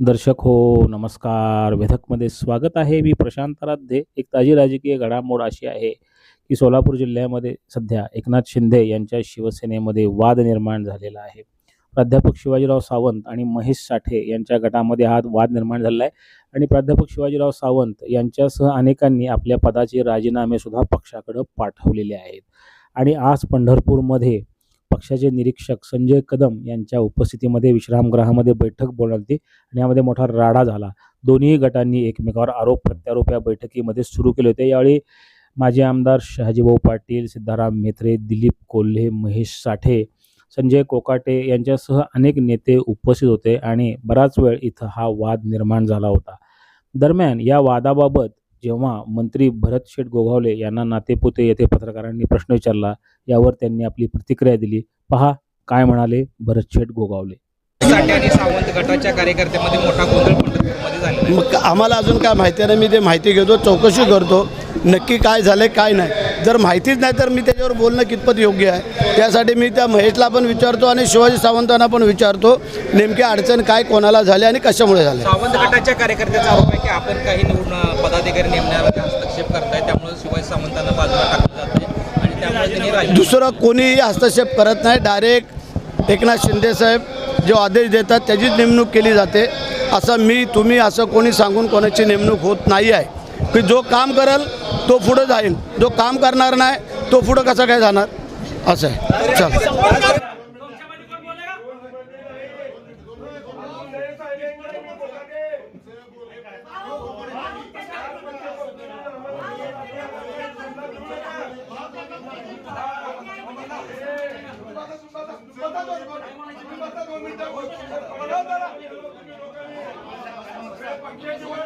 दर्शक हो नमस्कार. वेधकमध्ये स्वागत आहे. मी प्रशांत राध्ये एक ताजी राजकीय घडामोड अशी आहे की सोलापूर जिल्ह्यामध्ये सध्या एकनाथ शिंदे यांच्या शिवसेनेमध्ये वाद निर्माण झालेला आहे. प्राध्यापक शिवाजीराव सावंत आणि महेश साठे यांच्या गटामध्ये हा वाद निर्माण झालेला आहे आणि प्राध्यापक शिवाजीराव सावंत यांच्यासह अनेकांनी आपल्या पदाचे राजीनामेसुद्धा पक्षाकडं पाठवलेले आहेत. आणि आज पंढरपूरमध्ये पक्षाचे निरीक्षक संजय कदम यांच्या उपस्थितीमध्ये विश्रामगृहामध्ये बैठक बोलवली होती आणि यामध्ये मोठा राडा झाला. दोन्ही गटांनी एकमेकावर आरोप प्रत्यारोप या बैठकीमध्ये सुरू केले होते. यावेळी माजी आमदार शहाजीभाऊ पाटील सिद्धाराम मेत्रे दिलीप कोल्हे महेश साठे संजय कोकाटे यांच्यासह अनेक नेते उपस्थित होते आणि बराच वेळ इथं हा वाद निर्माण झाला होता. दरम्यान या वादाबाबत जेव्हा मंत्री भरत शेठ गोगावले यांना नातेपुते येथे पत्रकारांनी प्रश्न विचारला यावर त्यांनी आपली प्रतिक्रिया दिली. पहा काय म्हणाले भरत शेठ गोगावले. साठे आणि सावंत गटाच्या कार्यकर्त्यामध्ये मोठा गोंधळ पंढरपूरमध्ये झालेला आहे. मग आम्हाला अजून काय माहिती नाही मी ते माहिती घेतो चौकशी करतो. नक्की काय झालं काय नाही. जर माहितीच नाही तर मी त्याच्यावर बोलणं कितपत योग्य आहे. त्यासाठी मी त्या महेशला पण विचारतो आणि शिवाजी सावंतांना पण विचारतो नेमकी अडचण काय कोणाला झाली आणि कशामुळे झाले? सावंत गटाच्या कार्यकर्त्याचा आरोप आहे की आपण काही निवडून अं, पदाधिकारी नेमण्यामध्ये हस्तक्षेप करताय त्यामुळे शिवाजी सावंतांना बाजूला टाकलं जाते आणि त्यामुळे दुसरं कोणीही हस्तक्षेप करत नाही. डायरेक्ट एकनाथ शिंदे साहेब जो आदेश देतात त्याचीच नेमणूक केली जाते. असं मी तुम्ही असं कोणी सांगून कोणाची नेमणूक होत नाही आहे. की जो काम करेल तो पुढं जाईल. जो काम करणार नाही तो पुढं कसं काय जाणार? असं आहे. चल. Can't do.